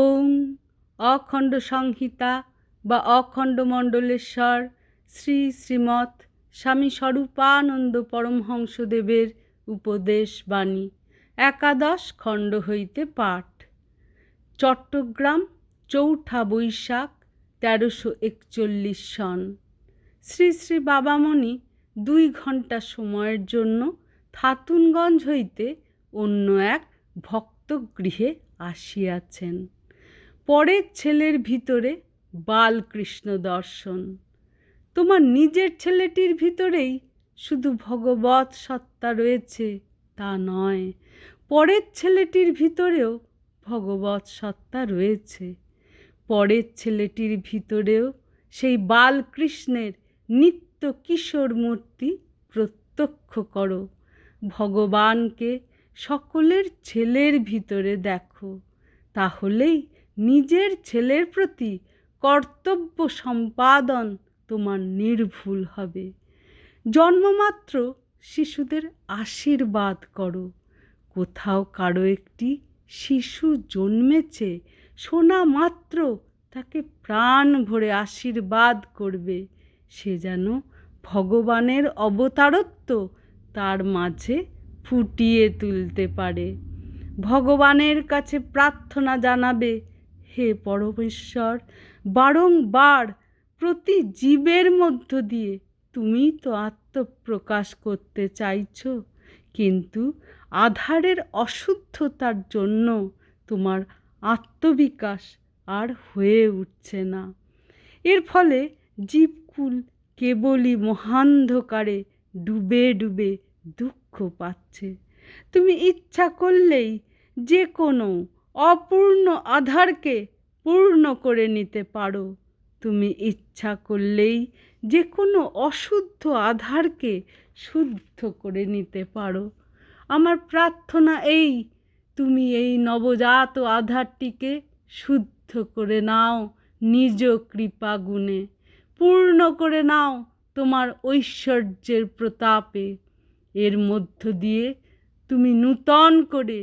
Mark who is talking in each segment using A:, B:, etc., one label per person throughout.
A: ওং অখণ্ড সংহিতা বা অখণ্ড মণ্ডলেশ্বর শ্রী শ্রীমৎ স্বামী স্বরূপানন্দ পরমহংসদেবের উপদেশ বাণী, একাদশ খণ্ড হইতে পাঠ। চট্টগ্রাম, চৌঠা বৈশাখ, তেরোশো একচল্লিশ সন। শ্রী শ্রী বাবামণি দুই ঘণ্টা সময়ের জন্য থাতুনগঞ্জ হইতে অন্য এক ভক্তগৃহে আসিয়াছেন। পরের ছেলের ভিতরে বালকৃষ্ণ দর্শন। তোমার নিজের ছেলেটির ভিতরেই শুধু ভগবত সত্তা রয়েছে, তা নয়, পরের ছেলেটির ভিতরেও ভগবত সত্তা রয়েছে। পরের ছেলেটির ভিতরেও সেই বালকৃষ্ণের নিত্য কিশোর মূর্তি প্রত্যক্ষ করো। ভগবানকে সকলের ছেলের ভিতরে দেখো, তাহলেই নিজের ছেলের প্রতি কর্তব্য সম্পাদন তোমার নির্ভুল হবে। জন্মমাত্র শিশুদের আশীর্বাদ করো। কোথাও কারও একটি শিশু জন্মেছে শোনা মাত্র তাকে প্রাণ ভরে আশীর্বাদ করবে। সে যেন ভগবানের অবতারত্ব তার মাঝে ফুটিয়ে তুলতে পারে। ভগবানের কাছে প্রার্থনা জানাবে হে পরমেশ্বর, বারংবার প্রতি জীবের মধ্য দিয়ে তুমি তো আত্মপ্রকাশ করতে চাইছ, কিন্তু আধারের অশুদ্ধতার জন্য তোমার আত্মবিকাশ আর হয়ে উঠছে না। এর ফলে জীবকুল কেবলই মহান্ধকারে ডুবে ডুবে দুঃখ পাচ্ছে। তুমি ইচ্ছা করলেই যে কোনো অপূর্ণ আধারকে পূর্ণ করে নিতে পারো। তুমি ইচ্ছা করলেই যে কোনো অশুদ্ধ আধারকে শুদ্ধ করে নিতে পারো। আমার প্রার্থনা এই, তুমি এই নবজাত আধারটিকে শুদ্ধ করে নাও নিজ কৃপা গুণে পূর্ণ করে নাও তোমার ঐশ্বর্যের প্রতাপে। এর মধ্য দিয়ে তুমি নূতন করে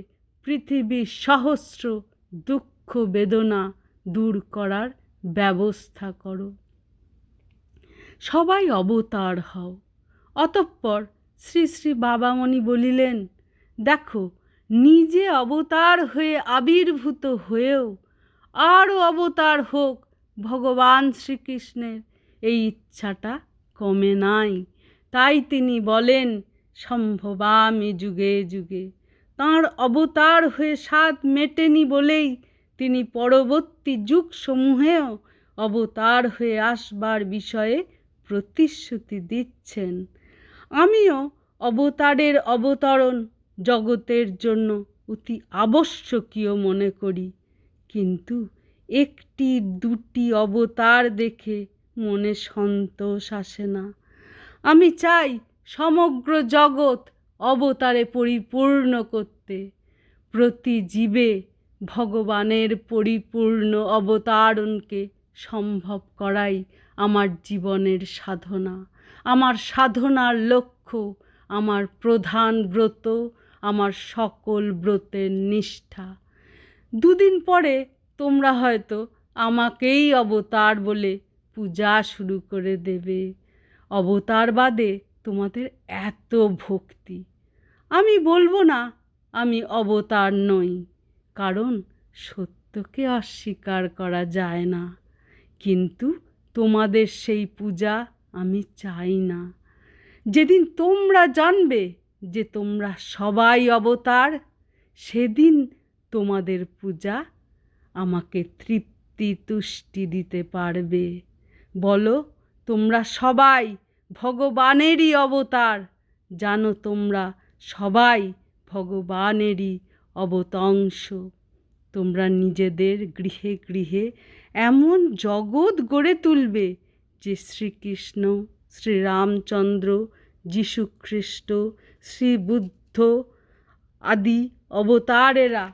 A: পৃথিবীর সহস্র দুঃখ বেদনা দূর করার ব্যবস্থা করো। সবাই অবতার হও। অতঃপর শ্রী শ্রী বাবামণি বলিলেন, দেখো, নিজে অবতার হয়ে আবির্ভূত হয়েও আরও অবতার হোক ভগবান শ্রীকৃষ্ণের। এই ইচ্ছাটা কমে নাই। তাই তিনি বলেন, সম্ভবামি যুগে যুগে তাঁর অবতার হয়ে স্বাদ মেটেনি বলেই তিনি পরবর্তী যুগসমূহেও অবতার হয়ে আসবার বিষয়ে প্রতিশ্রুতি দিচ্ছেন। আমিও অবতারের অবতরণ জগতের জন্য অতি আবশ্যকীয় মনে করি। কিন্তু একটি দুটি অবতার দেখে মনে সন্তোষ আসে না। আমি চাই সমগ্র জগৎ অবতারে পরিপূর্ণ করতে। প্রতি জীবে ভগবানের পরিপূর্ণ অবতারণকে সম্ভব করাই আমার জীবনের সাধনা। আমার সাধনার লক্ষ্য আমার প্রধান ব্রত, আমার সকল ব্রতের নিষ্ঠা। দুদিন পরে তোমরা হয়তো আমাকেই অবতার বলে পূজা শুরু করে দেবে। অবতারবাদে তোমাদের এত ভক্তি। আমি বলব না, আমি অবতার নই, কারণ সত্যকে অস্বীকার করা যায় না। কিন্তু তোমাদের সেই পূজা আমি চাই না। যেদিন তোমরা জানবে যে তোমরা সবাই অবতার, সেদিন তোমাদের পূজা আমাকে তৃপ্তি তুষ্টি দিতে পারবে। বলো, তোমরা সবাই ভগবানেরই অবতার। জানো তোমরা সবাই ভগবানেরই অবতংশ। তোমরা নিজেদের গৃহে গৃহে এমন জগৎ গড়ে তুলবে যে শ্রীকৃষ্ণ, শ্রীরামচন্দ্র যীশুখ্রিস্ট শ্রীবুদ্ধ আদি অবতারেরা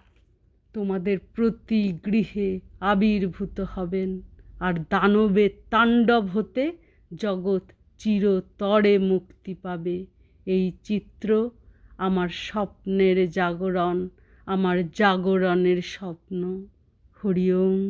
A: তোমাদের প্রতি গৃহে আবির্ভূত হবেন। আর দানবের তাণ্ডব হতে জগৎ চিরতরে মুক্তি পাবে। এই চিত্র আমার স্বপ্নের জাগরণ আমার জাগরণের স্বপ্ন। হরি ওম